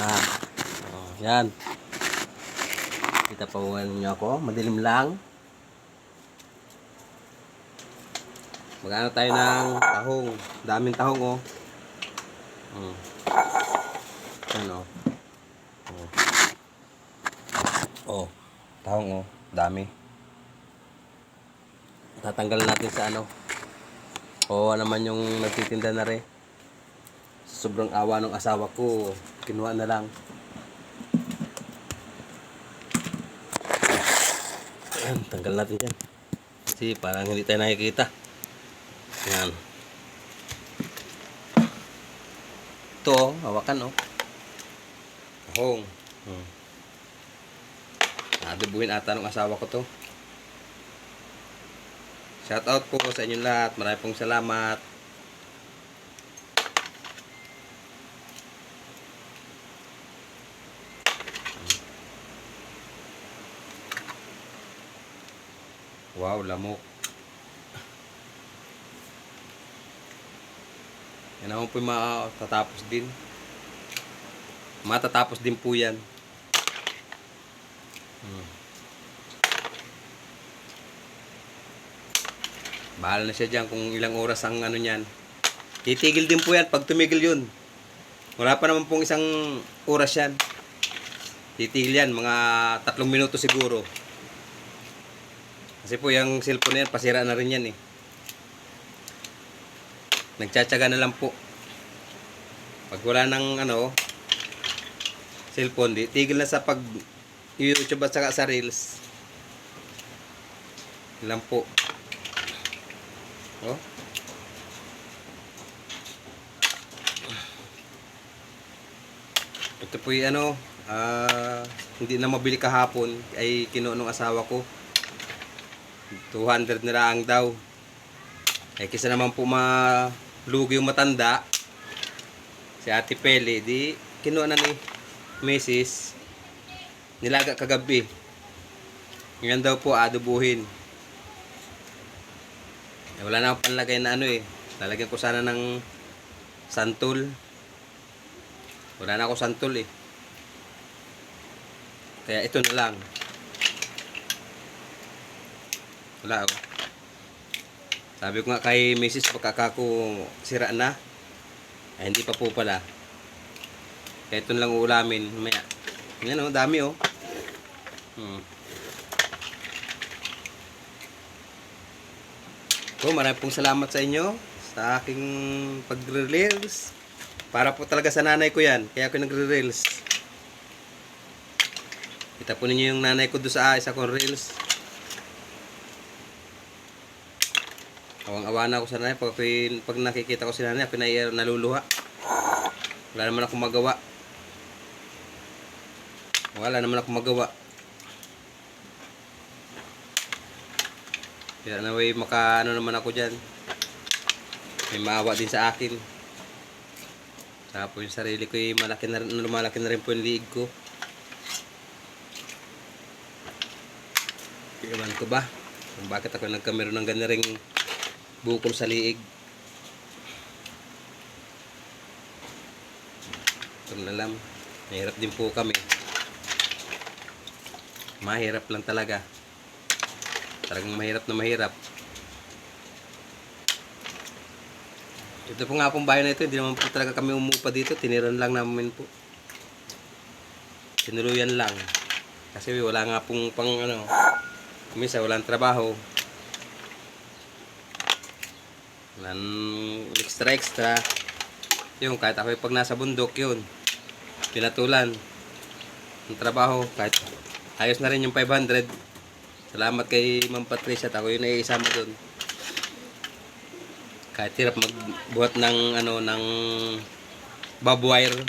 Ah, oh, yan. Kita pa niyo ako, madilim lang. Magano tayo ng tahong. Daming tahong oh. Hmm. Ano? Oh. Oh, tahong oh, dami. Tatanggal natin sa ano. Oo naman yung nagtitinda na rin. Sobrang awa ng asawa ko, kinuha na lang. Ayan, tanggal natin yan. Kasi parang hindi tayo nakikita. Yan. Ito, oh, hawakan oh. Ahong. Hmm. Adubuhin ata ng asawa ko to. Shout out po sa inyong lahat. Maraming pong salamat. Wow, lamok. Yan naman po yung matatapos din. Matatapos din po yan. Hmm. Bahala na siya dyan kung ilang oras ang ano niyan. Titigil din po yan pag tumigil yun. Wala pa naman pong isang oras yan. Titigil yan, mga tatlong minuto siguro. Kasi po yung cellphone na yan, pasira na rin yan eh. Nagtsatsaga na lang po. Pag wala ng ano, cellphone, di, tigil na sa pag YouTube at saka sa Reels. Lang po. Oh. Ito po yung ano, ah, hindi na mabili kahapon ay kinuha ng asawa ko. 200 na lang daw. Eh kisa naman po malugi yung matanda, si Ate Pele, di kinuha na ni Mrs. Nilaga kagabi. Ngayon daw po adobuhin. Eh, wala na akong panlagay na ano eh. Lalagyan ko sana ng santol. Wala na ako santol eh. Kaya ito na lang. Wala ako. Sabi ko nga kay Mrs. pagkaka ko sira na. Ay, hindi pa po pala. Kaya ito lang uulamin. Maya. Yan oh, dami oh. Hmm. So, maraming pong salamat sa inyo sa aking pagre-reels. Para po talaga sa nanay ko yan. Kaya ako nagre-reels. Kita po ninyo yung nanay ko doon sa isa kong reels. Awang-awa na ako sa nanay. Pag, pag nakikita ko si nanay, na naluluha. Wala naman akong magawa. Wala naman akong magawa. Kaya naway maka ano naman ako dyan. May maawa din sa akin. Po yung sarili ko ay malaki na, lumalaki na rin po yung liig ko. Iwan ko ba? Kung bakit ako nagkameron ng ganaring bukol sa liig. Lang. Mahirap din po kami. Mahirap lang talaga. Talagang mahirap na mahirap. Ito po nga pong bahay na ito, hindi naman po talaga kami umupa dito. Tiniran lang namin po. Tinuluyan lang. Kasi wala nga pong pang ano, kumisa walang trabaho. Walang extra extra. Yung kahit ako pag nasa bundok yun. Pinatulan. Ang trabaho kahit ayos na rin yung 500. Salamat kay Ma'am Patricia at ako yung naiisama doon. Kahit hirap magbuhat ng ano ng bob wire.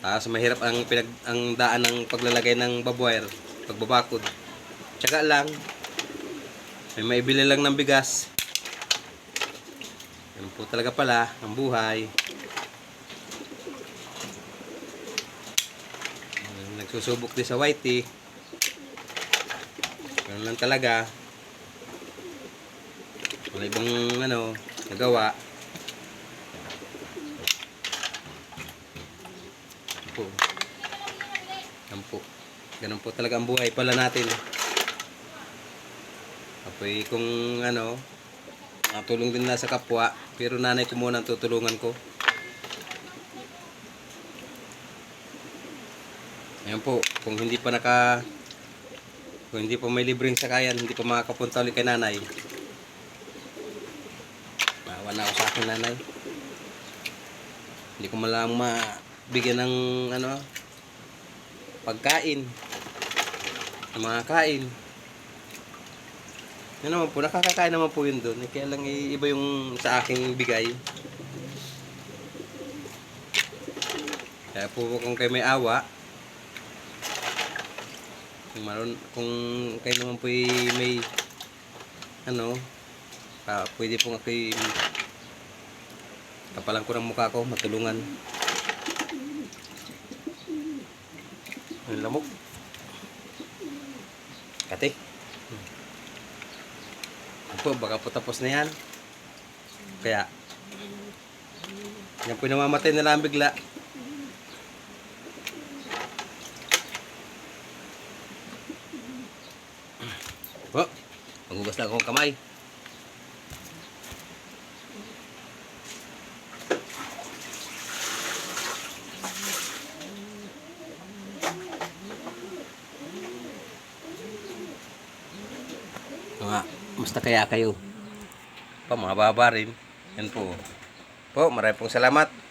Tapos mahirap ang pinag ang daan ng paglalagay ng bob wire, pagbabakod. Tiyaga lang. May maibili lang ng bigas. Yan po talaga pala ang buhay. Nagsusubok din sa whitey. Ganun lang talaga. Wala ibang ano, nagawa. po. Yan po. Ganun po talaga ang buhay pala natin. Apoy kung ano, natulong din na sa kapwa, pero nanay ko muna ang tutulungan ko. Ayan po, kung hindi pa naka kung hindi pa may libreng sakayan, hindi pa makakapunta ulit kay nanay. Maawa na ako sa akin nanay. Hindi ko malang mabigyan ng ano pagkain. Mga kain. Yan naman po, nakakakain naman po yun doon. Kaya lang eh, iba yung sa aking bigay. Kaya po kung kayo may awa, kung maroon, kung kayo naman po may ano, ah, pwede po ako kapalan ko ng mukha ko, matulungan. Ang lamok. Kati. Ako, baka po tapos na yan. Kaya, yan po namamatay na lang bigla. Oh, maghugas na akong kamay. Mga, musta kaya kayo? Pa, mga baba rin. Yan po. Po, maraming salamat.